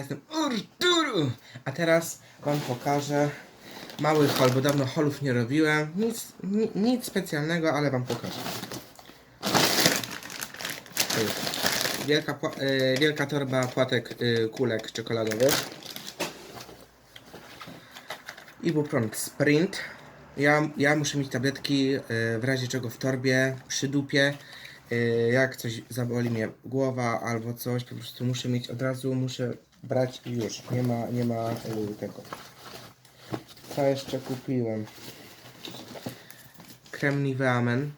jestem Arturu! A teraz Wam pokażę mały haul, bo dawno haulów nie robiłem. Nic, ni, nic specjalnego, ale Wam pokażę. Wielka, e, wielka torba płatek e, kulek czekoladowych. Ibuprofen Sprint. Ja, ja muszę mieć tabletki e, w razie czego w torbie, przy dupie. Jak coś zaboli mnie głowa albo coś, po prostu muszę mieć od razu, muszę brać i już. Nie ma, nie ma e, tego. Co jeszcze kupiłem? Krem Nivea Men.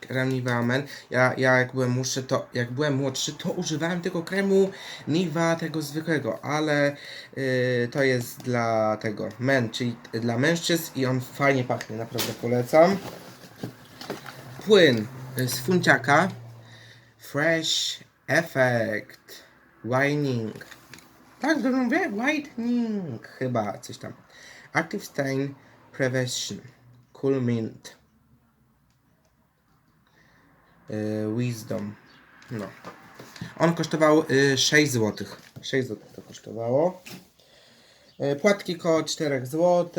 Krem Nivea Men. Ja, ja jak byłem młodszy, to jak byłem młodszy, to używałem tego kremu Nivea tego zwykłego, ale y, to jest dla tego men, czyli dla mężczyzn i on fajnie pachnie, naprawdę polecam. Płyn z funciaka Fresh Effect Whitening. Tak, dobrze mówię? Whitening. Chyba coś tam. Active Stain Prevention. Cool Mint. Y, Wisdom. No. On kosztował y, 6 zł. 6 zł to kosztowało. Y, Płatki koło 4 zł.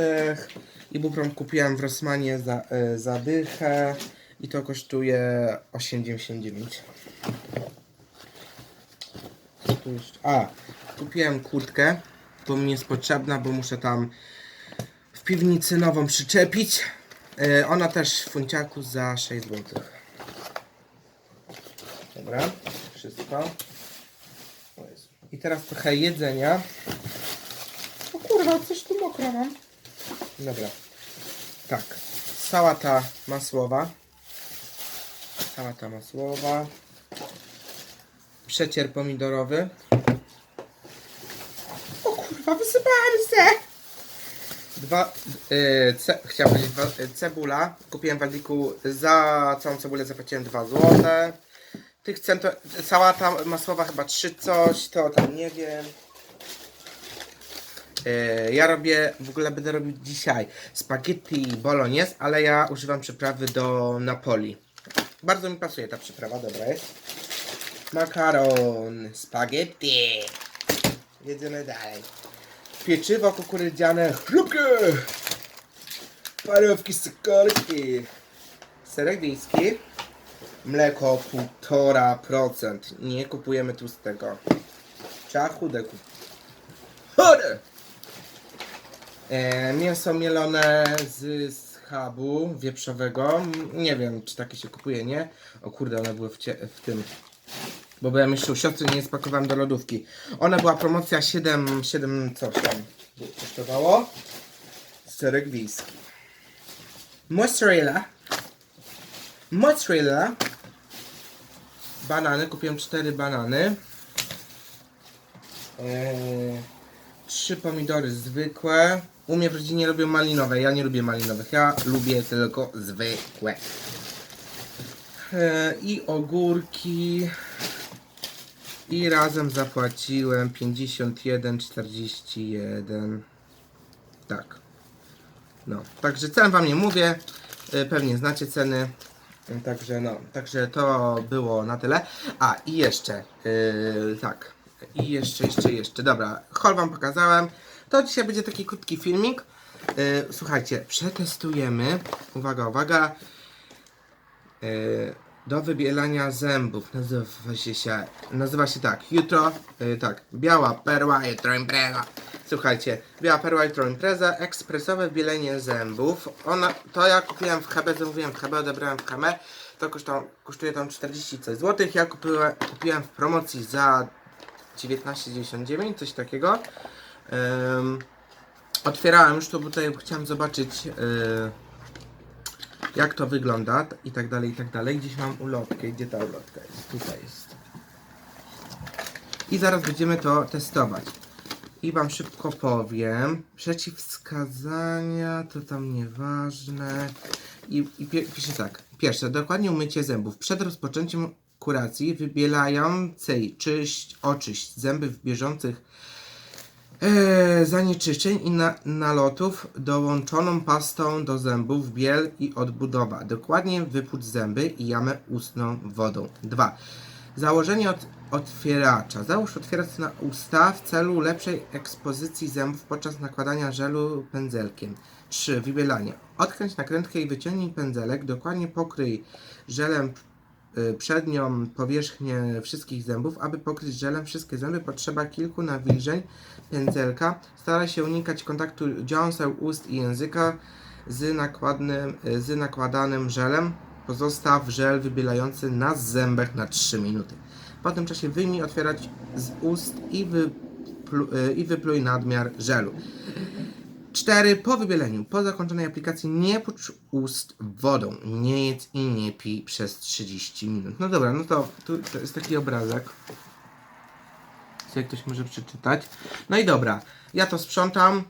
Ibuprofen kupiłem w Rossmanie za, y, za dychę. I to kosztuje 8,99. Co tu jeszcze? A, kupiłem kurtkę. To mi jest potrzebna, bo muszę tam w piwnicy nową przyczepić. Y, Ona też w funciaku za 6 zł. Dobra, wszystko. I teraz trochę jedzenia. O kurwa, coś tu mokro mam. Dobra. Tak. Sałata masłowa. Sałata masłowa. Przecier pomidorowy. O kurwa, wysypałem se! Dwa, yy, ce, chciałem powiedzieć, dwa, y, cebula. Kupiłem w Aldiku za całą cebulę zapłaciłem 2 złote. Tych cen to sałata masłowa chyba 3 coś, to tam nie wiem. Yy, ja robię, w ogóle będę robił dzisiaj spaghetti bolognese, ale ja używam przyprawy do Napoli. Bardzo mi pasuje ta przyprawa, dobra jest. Makaron, spaghetti. Jedziemy dalej. Pieczywo kukurydziane, chrupkie. Parówki z cukorki. Serek wiejski. Mleko 1,5%. Nie kupujemy tu z tego. Trzeba chude kupić. Chude! E, mięso mielone z schabu wieprzowego. Nie wiem, czy takie się kupuje, nie? O kurde, one były w, w tym. Bo byłem jeszcze u siostry, nie spakowałem do lodówki. Ona była promocja 7, 7 coś tam kosztowało. Serek wiejski. Mozzarella. Mozzarella. Banany, kupiłem 4 banany. Eee, Trzy pomidory zwykłe. U mnie w rodzinie lubią malinowe. Ja nie lubię malinowych. Ja lubię tylko zwykłe. Eee, I ogórki. I razem zapłaciłem 51,41. Tak. No, także cen wam nie mówię. E, Pewnie znacie ceny. E, Także no, także to było na tyle. A i jeszcze, yy, tak. I jeszcze, jeszcze, jeszcze. Dobra, hol wam pokazałem. To dzisiaj będzie taki krótki filmik. Yy, słuchajcie, przetestujemy. Uwaga, uwaga. Yy, do wybielania zębów. Nazywa się, nazywa się tak. Jutro, yy, tak. Biała perła, jutro impreza. Słuchajcie, biała perła, jutro impreza. Ekspresowe bielenie zębów. Ona, to ja kupiłem w HB, zamówiłem w HB, odebrałem w HB. To kosztuje, kosztuje tam 40 coś złotych. Ja kupiłem, kupiłem w promocji za 19,99, coś takiego. Ym, otwierałem już to, bo tutaj chciałem zobaczyć yy, jak to wygląda i tak dalej, i tak dalej. Gdzieś mam ulotkę. Gdzie ta ulotka jest? Tutaj jest. I zaraz będziemy to testować. I Wam szybko powiem. Przeciwwskazania to tam nieważne. I, i pisze tak. Pierwsze, dokładnie umycie zębów. Przed rozpoczęciem kuracji wybielającej czyść, oczyść zęby w bieżących zanieczyszczeń i na, nalotów dołączoną pastą do zębów, biel i odbudowa. Dokładnie wypłuc zęby i jamę ustną wodą. 2. Założenie od otwieracza. Załóż otwieracz na usta w celu lepszej ekspozycji zębów podczas nakładania żelu pędzelkiem. 3. Wybielanie. Odkręć nakrętkę i wyciągnij pędzelek. Dokładnie pokryj żelem przednią powierzchnię wszystkich zębów. Aby pokryć żelem wszystkie zęby potrzeba kilku nawilżeń pędzelka. Staraj się unikać kontaktu dziąseł ust i języka z, nakładnym, y, z nakładanym żelem. Pozostaw żel wybielający na zębach na 3 minuty. Po tym czasie wyjmij otwierać z ust i, wyplu, y, i wypluj nadmiar żelu. 4. Po wybieleniu. Po zakończonej aplikacji nie pucz ust wodą. Nie jedz i nie pij przez 30 minut. No dobra, no to tu to jest taki obrazek. Co ktoś może przeczytać. No i dobra, ja to sprzątam.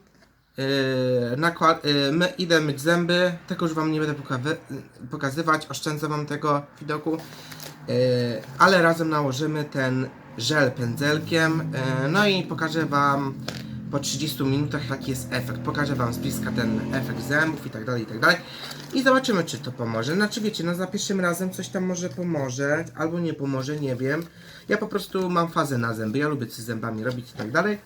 Yy, yy, my, idę myć zęby. Tego już Wam nie będę pokawy- pokazywać. Oszczędzę Wam tego widoku. Yy, ale razem nałożymy ten żel pędzelkiem. Yy, no i pokażę Wam po 30 minutach jaki jest efekt. Pokażę Wam z bliska ten efekt zębów i tak dalej, i tak dalej. I zobaczymy, czy to pomoże. Znaczy wiecie, no za pierwszym razem coś tam może pomoże, albo nie pomoże, nie wiem. Ja po prostu mam fazę na zęby, ja lubię coś z zębami robić i tak dalej.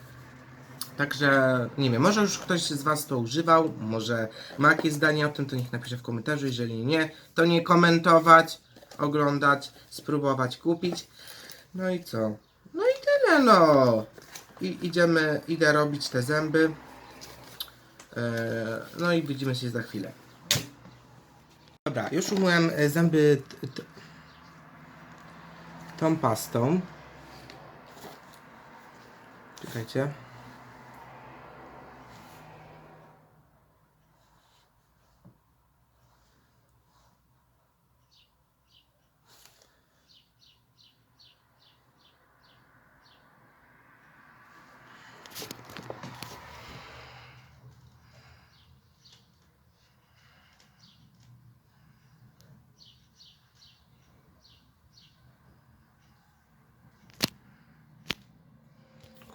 Także nie wiem, może już ktoś z Was to używał, może ma jakieś zdanie o tym, to niech napisze w komentarzu. Jeżeli nie, to nie komentować, oglądać, spróbować kupić. No i co? No i tyle no. I idziemy, idę robić te zęby. Eee, no i widzimy się za chwilę. Dobra, już umyłem e, zęby tą pastą. Czekajcie.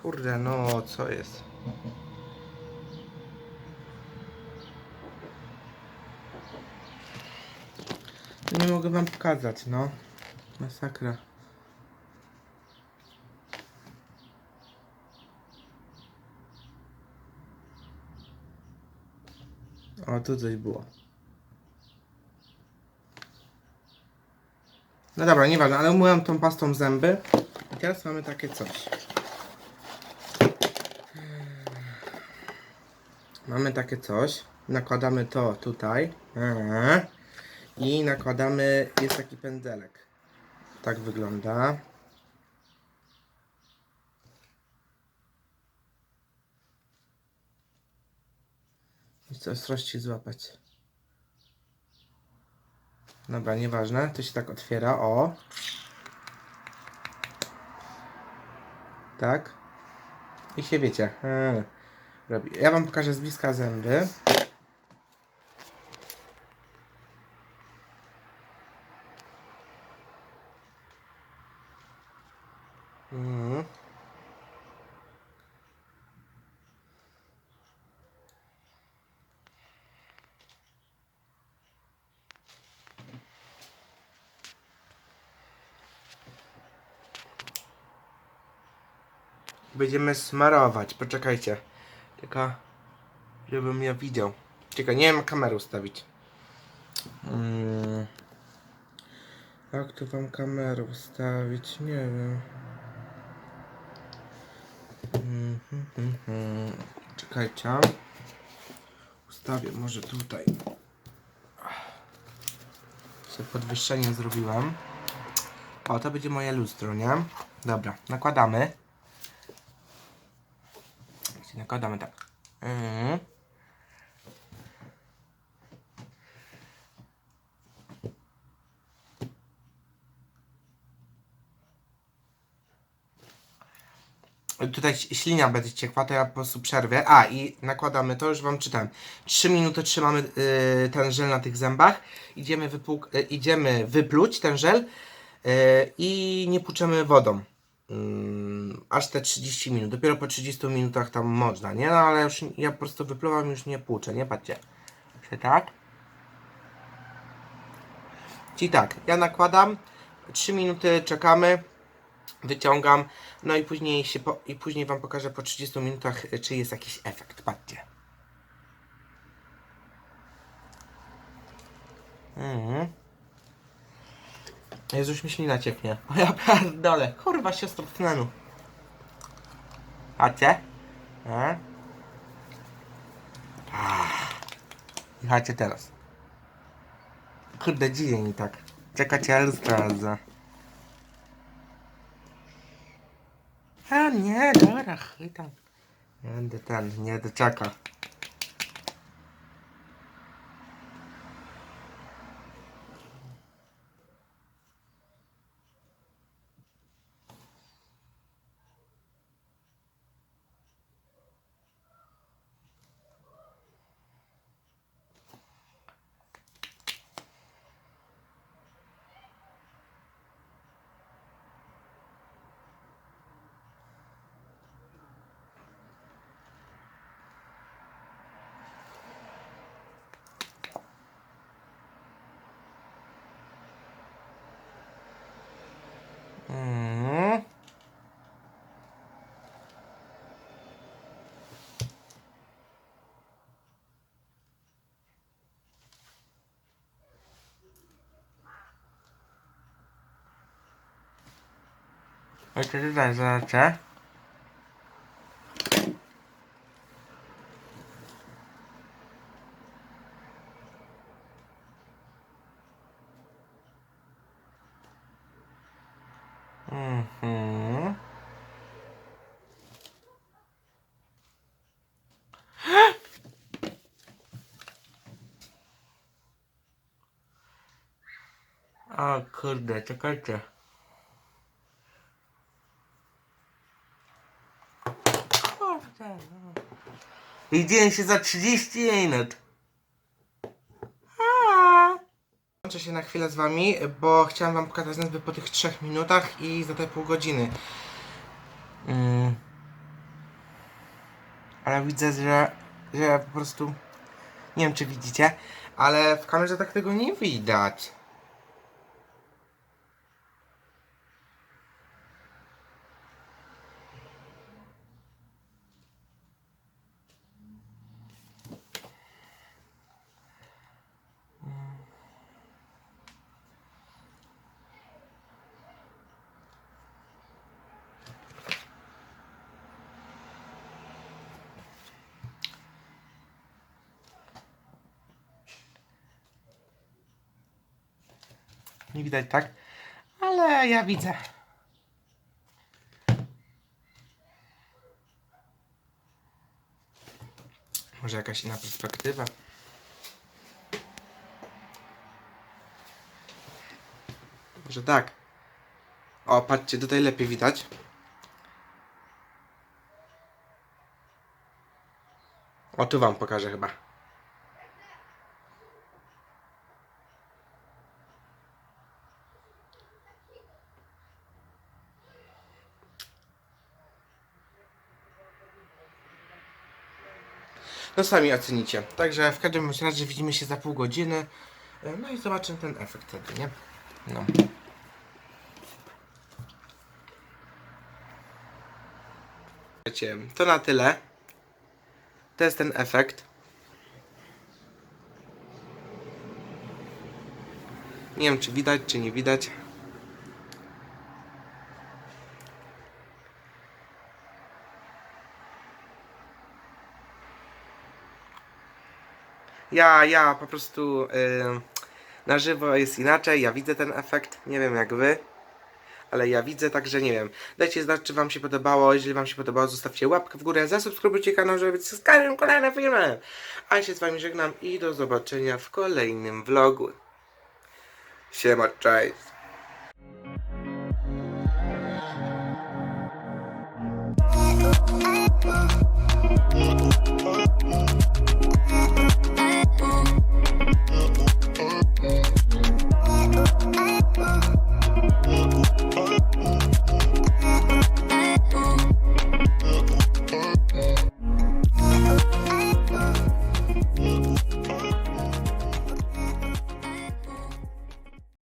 Kurde, no co jest? Nie mogę wam pokazać, no. Masakra. O, tu coś było. No dobra, nieważne, ale umyłem tą pastą zęby. I teraz mamy takie coś. Mamy takie coś. Nakładamy to tutaj. I nakładamy. Jest taki pędzelek. Tak wygląda. Co ostrości złapać. Dobra, nieważne. To się tak otwiera. O. Tak. I się wiecie. Eee robi. Ja wam pokażę z bliska zęby. Mhm. Będziemy smarować. Poczekajcie. Tylko, żebym ja widział. Czekaj, nie wiem kamerę ustawić. Mm. Jak tu wam kamerę ustawić? Nie wiem. Mm, mm. Czekajcie. Ustawię może tutaj. Sobie podwyższenie zrobiłem. O, to będzie moje lustro, nie? Dobra, nakładamy. Nakładamy tak. Mhm. Tutaj ślina będzie ciekła, to ja po prostu przerwę. A, i nakładamy to, już Wam czytałem. 3 minuty trzymamy y, ten żel na tych zębach. Idziemy, wypłuk- y, idziemy wypluć ten żel y, i nie płuczemy wodą. Aż te 30 minut. Dopiero po 30 minutach tam można, nie? No ale już ja po prostu wypluwam, już nie płuczę, nie? Patrzcie. Się tak. Czyli tak, ja nakładam, 3 minuty czekamy wyciągam, no i później się po, i później wam pokażę po 30 minutach, y, czy jest jakiś efekt. Patrzcie. Mhm. Jezu, już mi ślina cieknie. O ja pierdolę. Kurwa, siostro tlenu. Patrzcie. E? I chodźcie teraz. Kurde, dziwnie mi tak. Czekajcie, ale sprawdzę. A nie, dobra, chuj tam. Nie będę ten, nie doczeka. Mhm. Ojcze, tutaj zobaczę. Mhm. O kurde, czekajcie. Kurde, Widziałem się za 30 minut. Łączę się na chwilę z wami, bo chciałem wam pokazać nazwy po tych 3 minutach i za te pół godziny. Mm. Ale widzę, że, że po prostu... Nie wiem, czy widzicie, ale w kamerze tak tego nie widać. Nie widać, tak? Ale ja widzę. Może jakaś inna perspektywa? Może tak. O, patrzcie, tutaj lepiej widać. O, tu wam pokażę chyba. No sami ocenicie. Także w każdym razie widzimy się za pół godziny. E, No i zobaczymy ten efekt wtedy, nie? No. To na tyle. To jest ten efekt. Nie wiem, czy widać, czy nie widać. Ja, ja po prostu y, na żywo jest inaczej, ja widzę ten efekt, nie wiem jak wy, ale ja widzę, także nie wiem. Dajcie znać, czy wam się podobało, jeżeli wam się podobało, zostawcie łapkę w górę, zasubskrybujcie kanał, żeby być z każdym kolejnym filmem. A ja się z wami żegnam i do zobaczenia w kolejnym vlogu. Siema, cześć.